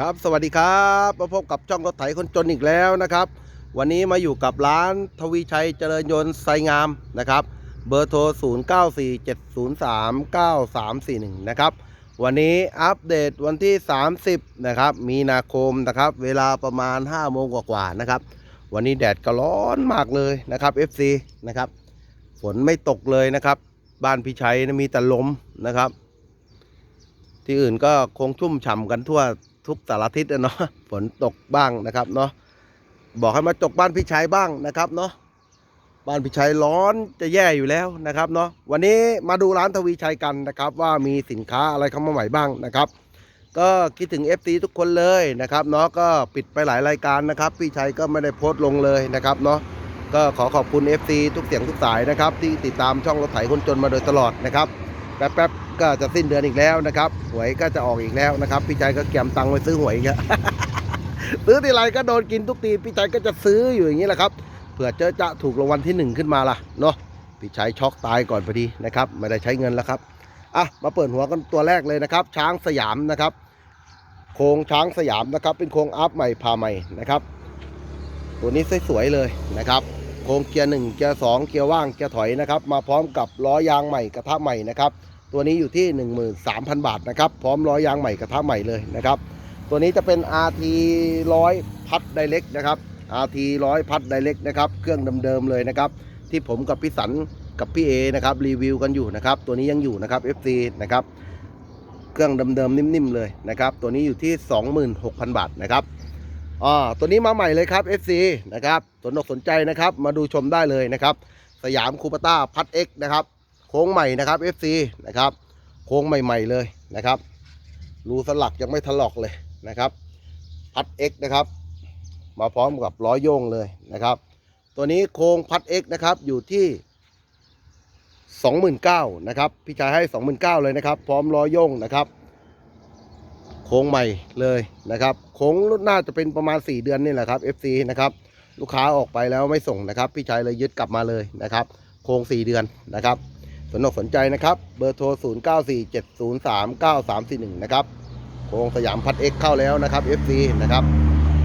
ครับสวัสดีครับมาพบกับช่องรถไถคนจนอีกแล้วนะครับ วันนี้มาอยู่กับร้านทวีชัยเจริญยนต์ไซงามนะครับ เบอร์โทร 0947039341 นะครับ วันนี้อัปเดตวันที่ 30 นะครับ มีนาคมนะครับ เวลาประมาณ 5 โมงกว่าๆนะครับ วันนี้แดดก็ร้อนมากเลยนะครับ FC นะครับ ฝนไม่ตกเลยนะครับ บ้านพี่ชัยมีแต่ลมนะครับ ที่อื่นก็คงชุ่มฉ่ำกันทั่ว ทุกสารทิศอะเนาะฝนตกบ้างนะครับเนาะบอกให้มาตกบ้านพี่ชัยบ้างนะครับเนาะบ้านพี่ชัยร้อนจะแย่อยู่แล้วนะครับเนาะวันนี้มาดูร้านทวีชัยกันนะครับ ว่ามีสินค้าอะไรเข้ามาใหม่บ้างนะครับ ก็คิดถึง FC ทุกคนเลยนะครับเนาะก็ปิดไปหลายรายการนะครับ พี่ชัยก็ไม่ได้โพสต์ลงเลยนะครับเนาะก็ขอขอบคุณ FC ทุกเสียงทุกสายนะครับ ที่ติดตามช่องรถไถคนจนมาโดยตลอดนะครับ แป๊บๆก็จะสิ้นเดือนอีกแล้วนะครับ หวยก็จะออกอีกแล้วนะครับ พี่ใจก็เก็บตังค์ไว้ซื้อหวยอีกแล้วซื้อทีไรก็โดนกินทุกทีพี่ใจก็จะซื้ออยู่อย่างนี้แหละครับเผื่อเจอจะถูกรางวัลที่หนึ่งขึ้นมาล่ะเนาะพี่ชัยช็อกตายก่อนพอดีนะครับไม่ได้ใช้เงินแล้วครับอะมาเปิดหัวกันตัวแรกเลยนะครับ ช้างสยามนะครับโครงช้างสยามนะครับ เป็นโครงอัพใหม่พาใหม่นะครับ ตัวนี้สวยๆเลยนะครับโครงเกียร์หนึ่งเกียร์สองเกียร์ว่างเกียร์ถอยนะครับ มาพร้อมกับล้อยางใหม่กระทะใหม่นะครับ ตัวนี้อยู่ที่ 13,000 บาทนะครับ พร้อมล้อยางใหม่กระทะใหม่เลยนะครับ ตัวนี้จะเป็น RT 100พัดไดเ c กนะครับ RT 100พัดไดเ c กนะครับ เครื่องเดิมๆเลยนะครับ ที่ผมกับพี่สันกับพี่เอนะครับรีวิวกันอยู่นะครับ ตัวนี้ยังอยู่นะครับ FC นะครับ เครื่องเดิมๆนิ่มๆเลยนะครับ ตัวนี้อยู่ที่ 26,000 บาทนะครับอ่าตัวนี้มาใหม่เลยครับ FC นะครับสนอกสนใจนะครับ มาดูชมได้เลยนะครับ สยามคูปต้าพัด X นะครับ โค้งใหม่นะครับ FC นะครับ โค้งใหม่ ๆ เลยนะครับ รูสลักยังไม่ถลอกเลยนะครับพัด X นะครับ มาพร้อมกับล้อโยงเลยนะครับ ตัวนี้โค้งพัด X นะครับอยู่ที่29,000นะครับพี่ชายให้ 29,000เลยนะครับ พร้อมล้อโยงนะครับ โค้งใหม่เลยนะครับโค้งน่าจะเป็นประมาณ 4 เดือนนี่แหละครับ FC นะครับลูกค้าออกไปแล้วไม่ส่งนะครับ พี่ชายเลยยึดกลับมาเลยนะครับ โค้ง 4 เดือนนะครับ สนอกสนใจนะครับ เบอร์โทร 0 9 4 7 0 3 9 3 4 1 นะครับ โครงสยามพัด X เข้าแล้วนะครับ FC นะครับ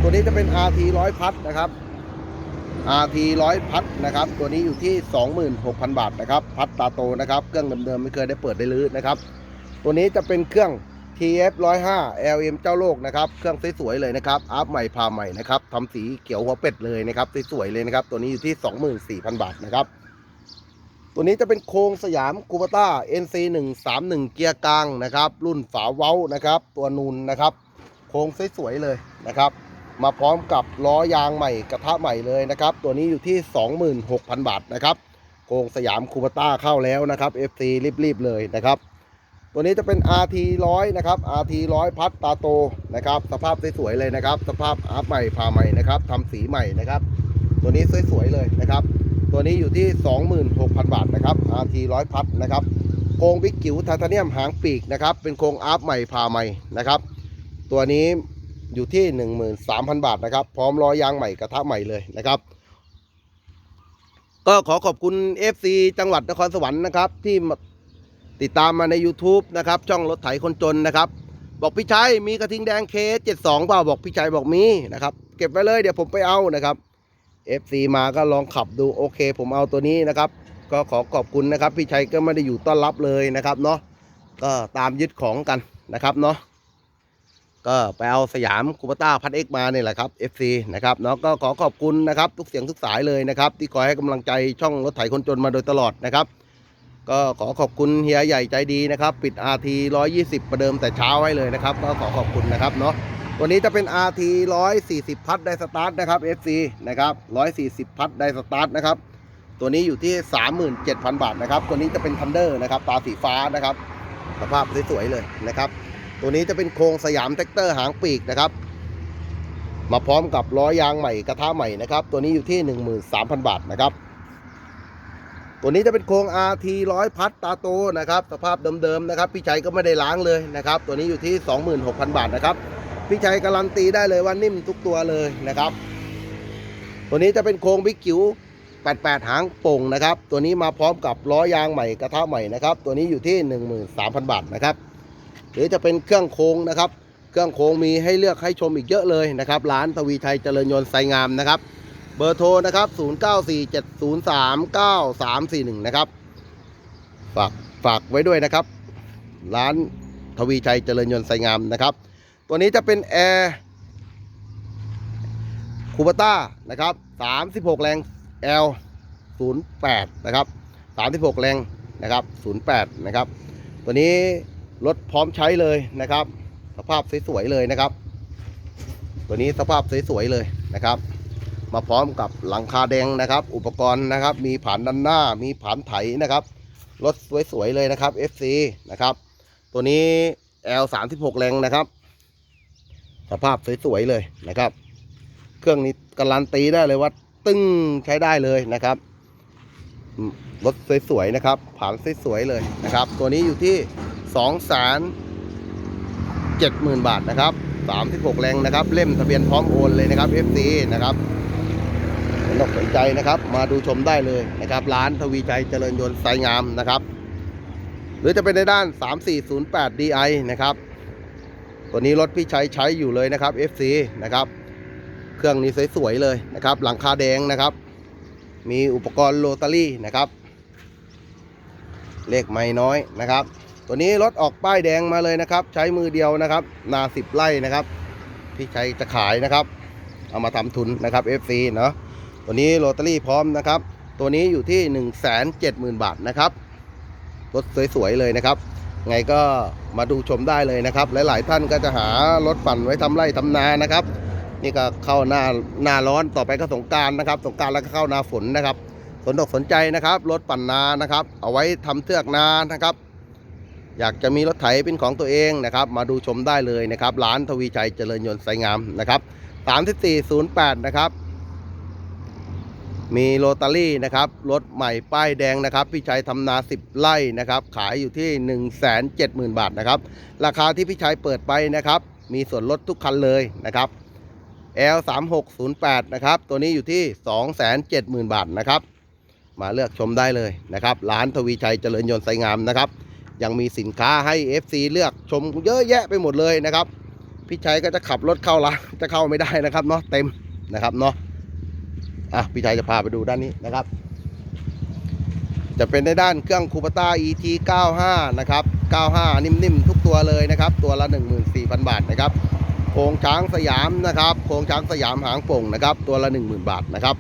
ตัวนี้จะเป็น RT 100 พัดนะครับ RT 100 พัดนะครับ ตัวนี้อยู่ที่ 26,000 บาทนะครับ พัดตาโตนะครับ เครื่องเดิมๆไม่เคยได้เปิดได้ลื้อนะครับ ตัวนี้จะเป็นเครื่อง TF 105 LM เจ้าโลกนะครับ เครื่องสวยๆเลยนะครับ อัพใหม่พาใหม่นะครับทำสีเขียวหัวเป็ดเลยนะครับ สวยๆเลยนะครับ ตัวนี้อยู่ที่ 24,000 บาทนะครับ ตัวนี้จะเป็นโครงสยามคูปต้า NC 1 3 1เกียร์กลางนะครับ รุ่นฝาเว้านะครับ ตัวนูนนะครับ โครงสวยๆเลยนะครับ มาพร้อมกับล้อยางใหม่กระทะใหม่เลยนะครับ ตัวนี้อยู่ที่ 26,000 บาทนะครับ โครงสยามคูปต้าเข้าแล้วนะครับ FC รีบๆเลยนะครับ ตัวนี้จะเป็น RT 100นะครับ RT 100พัดตาโตนะครับ สภาพสวยๆเลยนะครับ สภาพอาร์ตใหม่พาใหม่นะครับทำสีใหม่นะครับ ตัวนี้สวยๆเลยนะครับ ตัวนี้อยู่ที่ 26,000 บาทนะครับ RT 100 พัดนะครับ โครงบิ๊กจิ๋วไทเทเนียมหางปีกนะครับ เป็นโครงอาร์ฟใหม่พาใหม่นะครับ ตัวนี้อยู่ที่ 13,000 บาทนะครับ พร้อมล้อยางใหม่กระทะใหม่เลยนะครับก็ขอขอบคุณ FC จังหวัดนครสวรรค์นะครับที่มาติดตามมาใน YouTube นะครับช่องรถไถคนจนนะครับ บอกพี่ชัยมีกระทิงแดงเค72เปล่าบอกพี่ชัยบอกมีนะครับ เก็บไว้เลยเดี๋ยวผมไปเอานะครับ FC มาก็ลองขับดูโอเค ผมเอาตัวนี้นะครับ ก็ขอขอบคุณนะครับ พี่ชัยก็ไม่ได้อยู่ต้อนรับเลยนะครับเนาะก็ตามยึดของกันนะครับเนาะก็ไปเอาสยามคูปต้าพัดเอ็กมาเนี่ยแหละครับ FC นะครับเนาะก็ขอขอบคุณนะครับทุกเสียงทุกสายเลยนะครับ ที่คอยให้กำลังใจช่องรถไถคนจนมาโดยตลอดนะครับ ก็ขอขอบคุณเฮียใหญ่ใจดีนะครับ ปิด RT 120 ประเดิมแต่เช้าไว้เลยนะครับ ก็ขอขอบคุณนะครับเนาะ ตัวนี้จะเป็น RT 140 พัดไดสตาร์ทนะครับ FC นะครับ 140 พัดไดสตาร์ทนะครับ ตัวนี้อยู่ที่ 37,000 บาทนะครับ ตัวนี้จะเป็นทันเดอร์นะครับ ตาสีฟ้านะครับ สภาพสวยๆเลยนะครับ ตัวนี้จะเป็นโครงสยามแท็กเตอร์หางปีกนะครับ มาพร้อมกับล้อยางใหม่กระทะใหม่นะครับ ตัวนี้อยู่ที่ 13,000 บาทนะครับ ตัวนี้จะเป็นโครง RT 100 พัดตาโตนะครับ สภาพเดิมๆนะครับ พี่ชัยก็ไม่ได้ล้างเลยนะครับ ตัวนี้อยู่ที่ 26,000 บาทนะครับ พี่ชัยการันตีได้เลยว่านิ่มทุกตัวเลยนะครับ ตัวนี้จะเป็นโครงบิ๊กจิ๋ว88 หางโป่งนะครับ ตัวนี้มาพร้อมกับล้อยางใหม่กระทะใหม่นะครับ ตัวนี้อยู่ที่ 13,000 บาทนะครับ หรือจะเป็นเครื่องโค้งนะครับ เครื่องโค้งมีให้เลือกให้ชมอีกเยอะเลยนะครับ ร้านทวีชัยเจริญยนต์ไซงามนะครับ เบอร์โทรนะครับ 0947039341 นะครับ ฝากฝากไว้ด้วยนะครับ ร้านทวีชัยเจริญยนต์ไซงามนะครับ ตัวนี้จะเป็นแอร์คูปต้านะครับ 36 แรง L 08 นะครับ 36 แรงนะครับ 08 นะครับ ตัวนี้รถพร้อมใช้เลยนะครับ สภาพสวยๆเลยนะครับ ตัวนี้สภาพสวยๆเลยนะครับ มาพร้อมกับหลังคาแดงนะครับ อุปกรณ์นะครับ มีผานด้านหน้า มีผานไถนะครับ รถสวยๆเลยนะครับ FC นะครับ ตัวนี้ L 36 แรงนะครับ สภาพสวยๆเลยนะครับ เครื่องนี้การันตีได้เลยว่า ตึ้งใช้ได้เลยนะครับรถสวยๆนะครับผานสวยๆเลยนะครับ ตัวนี้อยู่ที่2องแสนเจ็ดหมื่นบาทนะครับ36แรงนะครับ เล่มทะเบียนพร้อมโอนเลยนะครับ FC นะครับสนอกสนใจนะครับ มาดูชมได้เลยนะครับ ร้านทวีชัยเจริญยนต์ไซงามนะครับ หรือจะเป็นในด้าน 3408 DI นะครับ ตัวนี้รถพี่ชัยใช้อยู่เลยนะครับ FC นะครับ เครื่องนี้สวยๆเลยนะครับ หลังคาแดงนะครับ มีอุปกรณ์โรตารี่นะครับ เลขไม่น้อยนะครับ ตัวนี้รถออกป้ายแดงมาเลยนะครับ ใช้มือเดียวนะครับ นาสิบไร่นะครับ พี่ชัยจะขายนะครับ เอามาทำทุนนะครับ FC เนาะตัวนี้โรตารี่พร้อมนะครับ ตัวนี้อยู่ที่ 1 7 0 0 0 0 บาทนะครับรถสวยๆเลยนะครับ ไงก็ มาดูชมได้เลยนะครับ หลาย ๆ ท่านก็จะหารถปั่นไว้ทำไร่ทำนานะครับ นี่ก็เข้าหน้าหน้าร้อนต่อไปก็สงการนะครับสงการแล้วก็เข้าหน้าฝนนะครับ สนอกสนใจนะครับรถปั่นนานะครับ เอาไว้ทำเทือกนานะครับ อยากจะมีรถไถเป็นของตัวเองนะครับ มาดูชมได้เลยนะครับ ร้านทวีชัยเจริญยนต์ไซงามนะครับ 3408 นะครับ มีโรตารี่นะครับรถใหม่ป้ายแดงนะครับ พี่ชัยทำนา 10 ไร่นะครับ ขายอยู่ที่ 1 7 0 0 0 0 บาทนะครับ ราคาที่พี่ชัยเปิดไปนะครับ มีส่วนลดทุกคันเลยนะครับ L 3 6 0 8 นะครับตัวนี้อยู่ที่ 2 7 0 0 0 0 บาทนะครับ มาเลือกชมได้เลยนะครับ ร้านทวีชัยเจริญยนต์ไซงามนะครับ ยังมีสินค้าให้ FC เลือกชมเยอะแยะไปหมดเลยนะครับ พี่ชัยก็จะขับรถเข้าร้านจะเข้าไม่ได้นะครับเนาะเต็มนะครับเนาะ อะพี่ชัยจะพาไปดูด้านนี้นะครับ จะเป็นในด้านเครื่องคูปต้า ET 95 นะครับ 95 นิ่มๆ ทุกตัวเลยนะครับ ตัวละ 14,000 บาทนะครับโครงช้างสยามนะครับโครงช้างสยามหางโป่งนะครับ ตัวละ 10,000 บาทนะครับ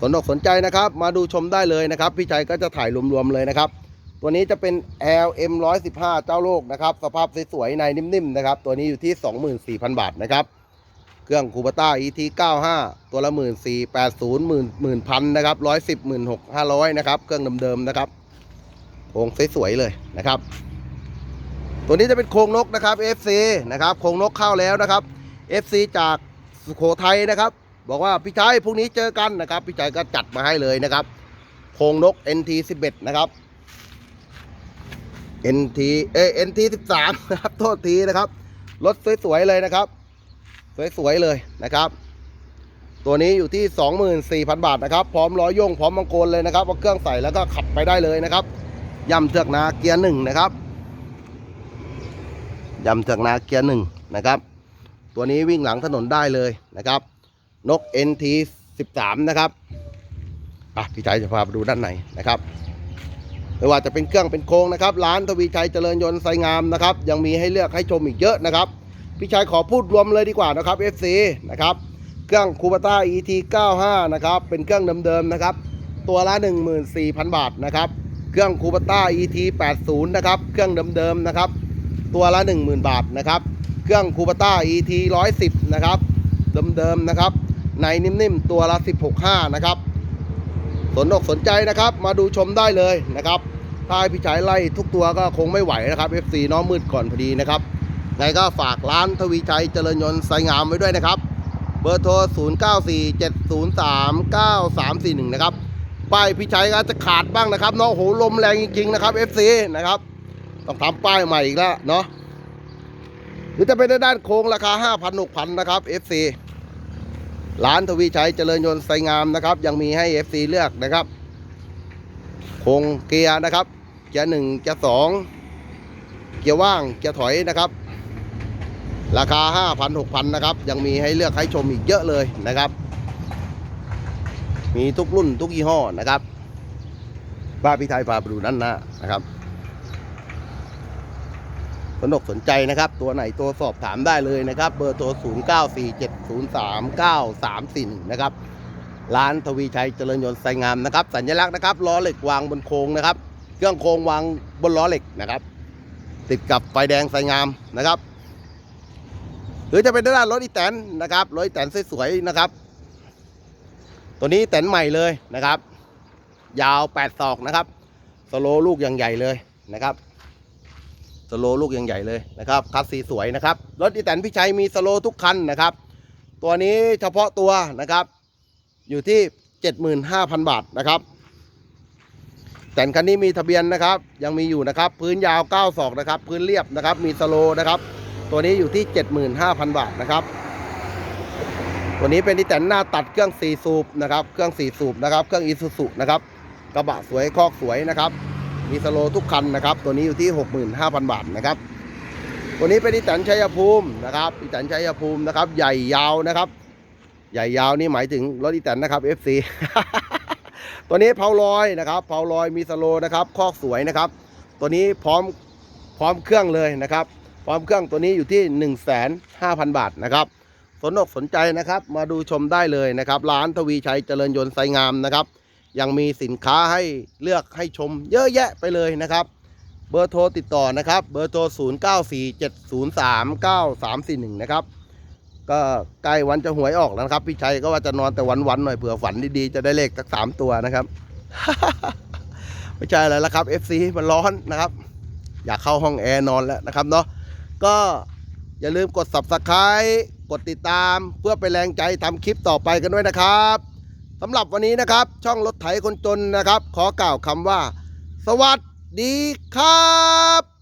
สนอกสนใจนะครับ มาดูชมได้เลยนะครับ พี่ชัยก็จะถ่ายรวมๆเลยนะครับ ตัวนี้จะเป็น LM 115 เจ้าโลกนะครับ สภาพสวยๆในนิ่มๆนะครับ ตัวนี้อยู่ที่ 24,000 บาทนะครับ เครื่องคูปต้า ET 95 ตัวละ 1 4 8 0 0 0 0 0พันนะครับ110 16 500นะครับ เครื่องเดิมๆนะครับ โครงสวยๆเลยนะครับ ตัวนี้จะเป็นโครงนกนะครับ FC นะครับ โครงนกเข้าแล้วนะครับ FC จากสุโขทัยนะครับ บอกว่าพี่ชัยพรุ่งนี้เจอกันนะครับ พี่ชัยก็จัดมาให้เลยนะครับ โครงนก NT 11นะครับ NT เอ NT 13นะครับ โทษทีนะครับ รถสวยๆเลยนะครับ สวยๆเลยนะครับ ตัวนี้อยู่ที่ 24,000 บาทนะครับ พร้อมล้อโยงพร้อมมังกรเลยนะครับเอาเครื่องใส่แล้วก็ขับไปได้เลยนะครับย่ำเทือกนาเกียร์หนึ่งนะครับย่ำเทือกนาเกียร์หนึ่งนะครับ ตัวนี้วิ่งหลังถนนได้เลยนะครับ นก NT 13 นะครับอะพี่ชัยจะพาไปดูด้านในนะครับไม่ว่าจะเป็นเครื่องเป็นโครงนะครับ ร้านทวีชัยเจริญยนต์ไซงามนะครับ ยังมีให้เลือกให้ชมอีกเยอะนะครับ พี่ชายขอพูดรวมเลยดีกว่านะครับ FC นะครับเครื่องคูปต้า ET 95นะครับเป็นเครื่องเดิมๆนะครับ ตัวละ 14,000 บาทนะครับ เครื่องคูปต้า ET 80นะครับเครื่องเดิมๆนะครับ ตัวละ 10,000 บาทนะครับ เครื่องคูปต้า ET 110นะครับเดิมๆนะครับ ในนิ่มๆตัวละ16.5นะครับสนอกสนใจนะครับ มาดูชมได้เลยนะครับถ้าพี่ชายไล่ทุกตัวก็คงไม่ไหวนะครับ FC น้องมืดก่อนพอดีนะครับ ไงก็ฝากร้านทวีชัยเจริญยนต์ไซงามไว้ด้วยนะครับ เบอร์โทร 0947039341 นะครับป้ายพี่ชัยก็จะขาดบ้างนะครับเนาะโอ้โหลมแรงจริงๆนะครับ FC นะครับ ต้องทำป้ายใหม่อีกแล้วเนาะหรือจะเป็นในด้านโค้งราคา 5,000 6,000 นะครับ FC ร้านทวีชัยเจริญยนต์ไซงามนะครับ ยังมีให้ FC เลือกนะครับโครงเกียร์นะครับเกียร์หนึ่งเกียร์สองเกียร์ว่างเกียร์ถอยนะครับ ราคา 5,000 6,000 นะครับ ยังมีให้เลือกให้ชมอีกเยอะเลยนะครับ มีทุกรุ่นทุกยี่ห้อนะครับบ้าพี่ไทยพาไปดูด้านหน้านะครับสนกสนใจนะครับ ตัวไหนตัวสอบถามได้เลยนะครับ เบอร์โทร0 9 4 7 0 3 9 3 4นะครับ ร้านทวีชัยเจริญยนต์ไซงามนะครับ สัญลักษณ์นะครับล้อเหล็กวางบนโค้งนะครับ เครื่องโค้งวางบนล้อเหล็กนะครับ ติดกับไฟแดงไซงามนะครับ รือจะเป็นด้านรถอีแตนนะครับรถอีแตนสวยๆนะครับ ตัวนี้แตนใหม่เลยนะครับ ยาว8ศอกนะครับสโลลูกอย่างใหญ่เลยนะครับสโลลูกยังใหญ่เลยนะครับคัสสีสวยนะครับรถอีแตนพี่ชัยมีสโลทุกคันนะครับ ตัวนี้เฉพาะตัวนะครับ อยู่ที่ 75,000 บาทนะครับแต่คันนี้มีทะเบียนนะครับ ยังมีอยู่นะครับ พื้นยาว 9 ศอกนะครับ พื้นเรียบนะครับ มีสโลนะครับ ตัวนี้อยู่ที่ 75,000 บาทนะครับ ตัวนี้เป็นที่แต่นหน้าตัดเครื่อง4สูบนะครับ เครื่อง4สูบนะครับ เครื่องอีซูซุนะครับ กระบะสวยคอกสวยนะครับ มีสโลทุกคันนะครับ ตัวนี้อยู่ที่ 65,000 บาทนะครับ ตัวนี้เป็นที่แต่นชัยภูมินะครับที่แต่นชัยภูมินะครับ ใหญ่ยาวนะครับ ใหญ่ยาวนี่หมายถึงรถอีแตนนะครับ FC ตัวนี้เพาลอยนะครับเพาลอยมีสโลนะครับ คอกสวยนะครับ ตัวนี้พร้อมพร้อมเครื่องเลยนะครับ พร้อมเครื่องตัวนี้อยู่ที่ 1 5 0 0 0 บาทนะครับสนอกสนใจนะครับมาดูชมได้เลยนะครับ ร้านทวีชัยเจริญยนต์ไซงามนะครับ ยังมีสินค้าให้เลือกให้ชมเยอะแยะไปเลยนะครับ เบอร์โทรติดต่อนะครับ เบอร์โทร 0 9 4 7 0 3 9 3 4 1 นะครับก็ใกล้วันจะหวยออกแล้วนะครับ พี่ชัยก็ว่าจะนอนแต่วันๆหน่อยเผื่อฝันดีๆจะได้เลขสักสามตัวนะครับไม่ใช่อะไรแล้วครับ FC มันร้อนนะครับ อยากเข้าห้องแอร์นอนแล้วนะครับเนาะ ก็อย่าลืมกด subscribe กดติดตามเพื่อเป็นแรงใจทำคลิปต่อไปกันด้วยนะครับสำหรับวันนี้นะครับ ช่องรถไถคนจนนะครับ ขอกล่าวคำว่า สวัสดีครับ